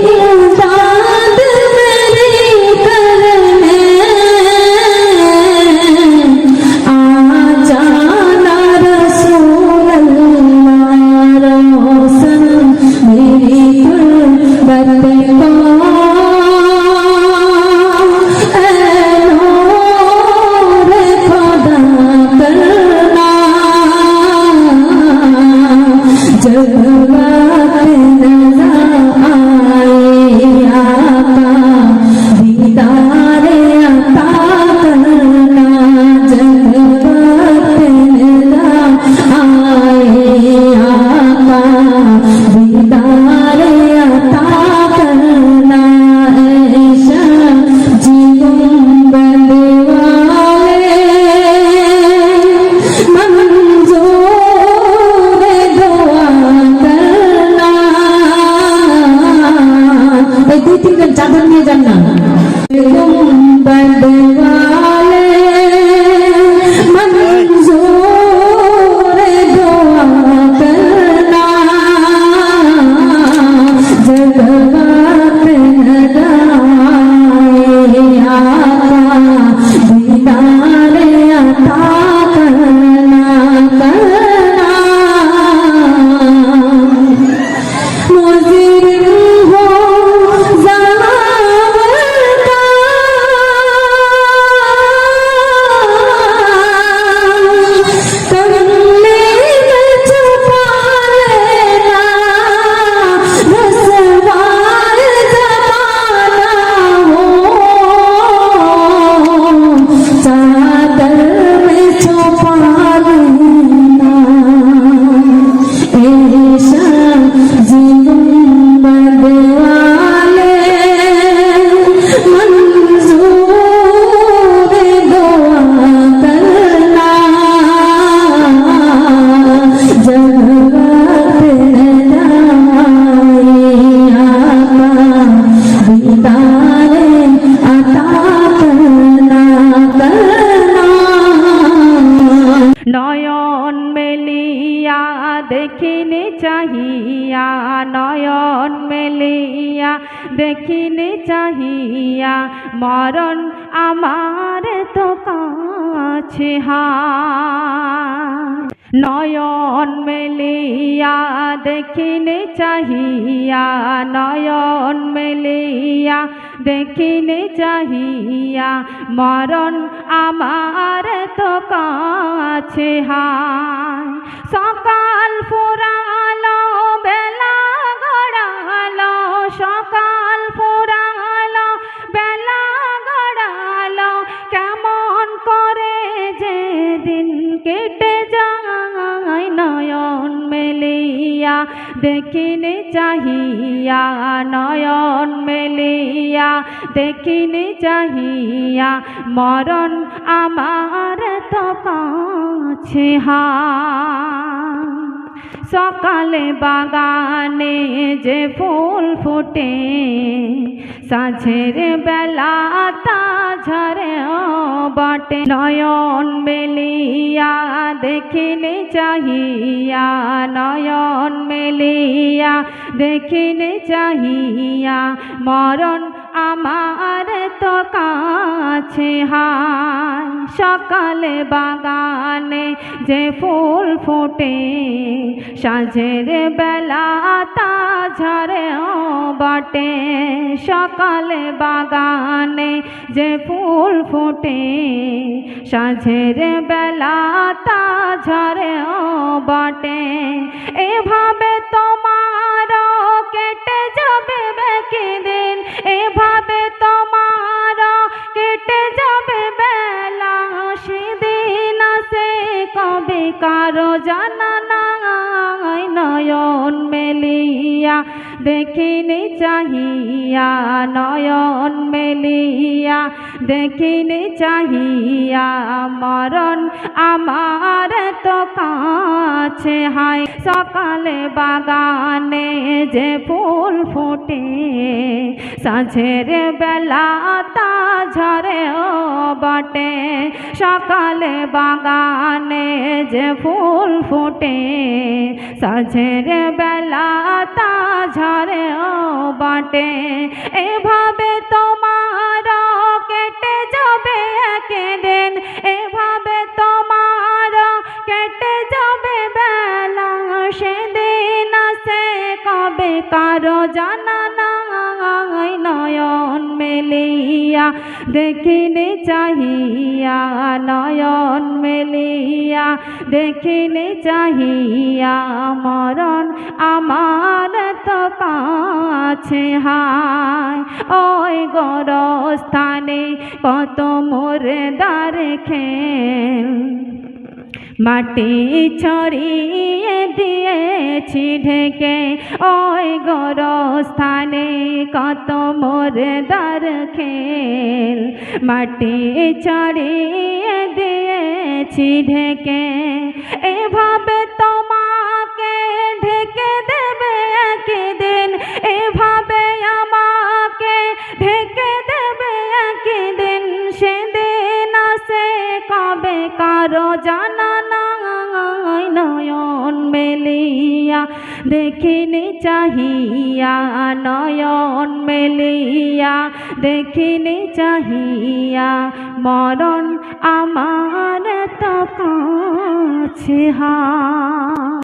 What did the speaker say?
people চাহিয়া, নয়ন মেলিয়া, দেখিনে চাহিয়া, মরণ আমার তো কাছে নয়ন মেলিয়া, দেখিনে চাহিয়া, নয়ন মেলিয়া, দেখিনে চাহিয়া, মরণ আমার তো কাছে হায় সকাল ফুরালো সকাল কেমন করে যে দিন কেটে নয়ন মেলিয়া, দেখিনে চাহিয়া, নয়ন মেলিয়া, দেখিনে চাহিয়া, মরণ আমার তো কাছে হায় সকালে বাগানে যে ফুল ফুটে, সাঝের বেলা তা ঝরে বটে। নয়ন মেলিয়া দেখিনে চাহিয়া, নয়ন মেলিয়া দেখিনে চাহিয়া, মরণ আমার তো কাছে হায়। সকালে বাগানে যে ফুল ফোটে সাঁঝের বেলা তা ঝরে বটে। সকালে বাগানে যে ফুল ফুটে, সাঁঝের বেলা তা ঝরে বটে। এভাবে তোমার দেখিনে চাহিয়া, নয়ন মেলিয়া। দেখিনে চাহিয়া, মরণ আমার তো কাছে হায়। সকালে বাগানে যে ফুল ফোটে, সাঁঝের বেলা তা ঝরে ও বটে। সকালে বাগানে যে ফুল ফোটে, সাঁঝের বেলা তা ঝরে ও বাটে। এভাবে তোমার কেটে যাবে একদিন এভাবে তোমার কেটে যাবে বেলা। সেদিন সে কবে কারও জানা মেলিয়া, দেখিনে চাহিয়া, নয়ন মেলিয়া, দেখিনে চাহিয়া, মরণ আমার তো কাছে হায়। ওই গরস্থানে কত মোর দ্বার খেল। মাটি ছড়িয়ে দিয়েছি ঢেকে। ওই গরস্থানে কত মোর দার খেল। মাটি ছড়িয়ে দিয়েছি ঢেকে। এভাবে তোমাকে ঢেকে দেবে একদিন। এভাবে আমাকে ঢেকে দেবে একদিন। সেদিন আসে কবে কারও জানা মেলিয়া দেখিনি চাহিয়া নয়ন মেলিয়া দেখিনি চাহিয়া মরণ আমার তো কাছে হা